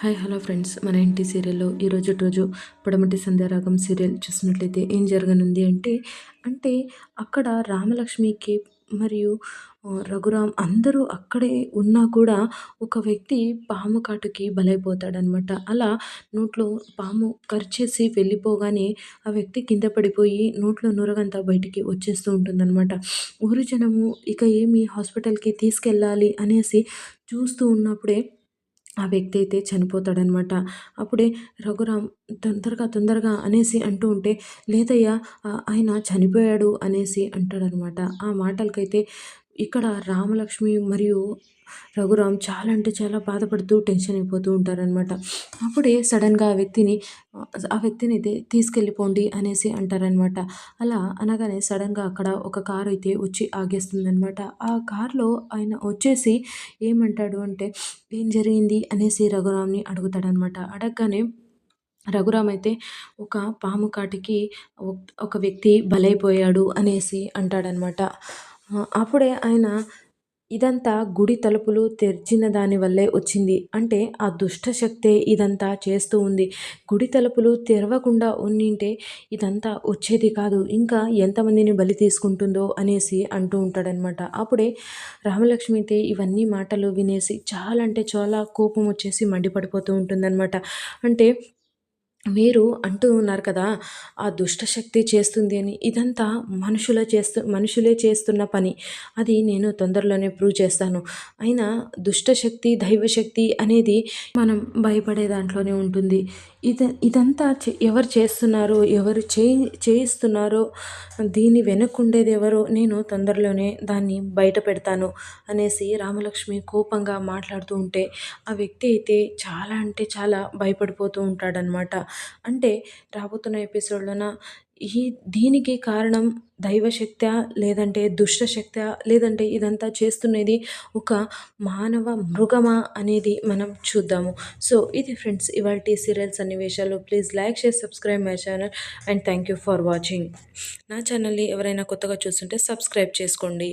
Hi hello friends. మన ఇంటి సీరియల్లో ఈరోజు రోజు పడమటి సంధ్యారాగం సీరియల్ చూసినట్లయితే ఏం జరగనుంది అంటే అంటే అక్కడ రామలక్ష్మికి మరియు రఘురామ్ అందరూ అక్కడే ఉన్నా కూడా ఒక వ్యక్తి పాము కాటుకి బలైపోతాడనమాట. అలా నోట్లో పాము కరిచేసి వెళ్ళిపోగానే ఆ వ్యక్తి కింద పడిపోయి నోట్లో నురగంతా బయటికి వచ్చేస్తూ ఉంటుందన్నమాట ఊరి జనము ఇక ఏమి హాస్పిటల్కి తీసుకెళ్ళాలి అనేసి చూస్తూ ఉన్నప్పుడే ఆ వ్యక్తి అయితే చనిపోతాడనమాట. అప్పుడే రఘురామ్ తొందరగా తొందరగా అనేసి అంటూ ఉంటే లేదయ్యా ఆయన చనిపోయాడు అనేసి అంటాడనమాట. ఆ మాటలకైతే ఇక్కడ రామలక్ష్మి మరియు రఘురామ్ చాలా అంటే చాలా బాధపడుతూ టెన్షన్ అయిపోతూ ఉంటారనమాట అప్పుడే సడన్గా ఆ వ్యక్తిని ఆ వ్యక్తిని అయితే తీసుకెళ్ళిపోండి అనేసి అంటారనమాట అలా అనగానే సడన్గా అక్కడ ఒక కారు అయితే వచ్చి ఆగేస్తుందనమాట ఆ కారులో ఆయన వచ్చేసి ఏమంటాడు అంటే ఏం జరిగింది? అనేసి రఘురామ్ని అడుగుతాడనమాట అడగగానే రఘురామ్ అయితే ఒక పాము కాటికి ఒక వ్యక్తి బలైపోయాడు అనేసి అంటాడనమాట అప్పుడే ఆయన ఇదంతా గుడి తలుపులు తెరిచిన దాని వల్లే వచ్చింది. అంటే ఆ దుష్ట శక్తే ఇదంతా చేస్తూ ఉంది. గుడి తలుపులు తెరవకుండా ఉన్నింటే ఇదంతా వచ్చేది కాదు. ఇంకా ఎంతమందిని బలి తీసుకుంటుందో అనేసి అంటూ ఉంటాడనమాట అప్పుడే రామలక్ష్మి అయితే ఇవన్నీ మాటలు వినేసి చాలా అంటే చాలా కోపం వచ్చేసి మండిపడిపోతూ ఉంటుందన్నమాట. అంటే మీరు అంటూ ఉన్నారు కదా ఆ దుష్ట శక్తి చేస్తుంది అని. ఇదంతా మనుషుల చేస్తు మనుషులే చేస్తున్న పని. అది నేను తొందరలోనే ప్రూవ్ చేస్తాను. అయినా దుష్ట శక్తి దైవశక్తి అనేది మనం భయపడే దాంట్లోనే ఉంటుంది. ఇది ఇదంతా చే- ఎవరు చేస్తున్నారో ఎవరు చేయి చేయిస్తున్నారో దీని వెనకుండేది ఎవరో నేను తొందరలోనే దాన్ని బయట పెడతాను అనేసి రామలక్ష్మి కోపంగా మాట్లాడుతూ ఉంటే ఆ వ్యక్తి అయితే చాలా అంటే చాలా భయపడిపోతూ ఉంటాడనమాట అంటే రాబోతున్న ఎపిసోడ్లోన ఈ దీనికి కారణం దైవశక్త లేదంటే దుష్టశక్త లేదంటే ఇదంతా చేస్తున్నది ఒక మానవ మృగమా అనేది మనం చూద్దాము. సో ఇది ఫ్రెండ్స్ ఇవాళ సీరియల్ సన్నివేశాలు. Please like share subscribe my channel and thank you for watching. నా ఛానల్ని ఎవరైనా కొత్తగా చూస్తుంటే సబ్స్క్రైబ్ చేసుకోండి.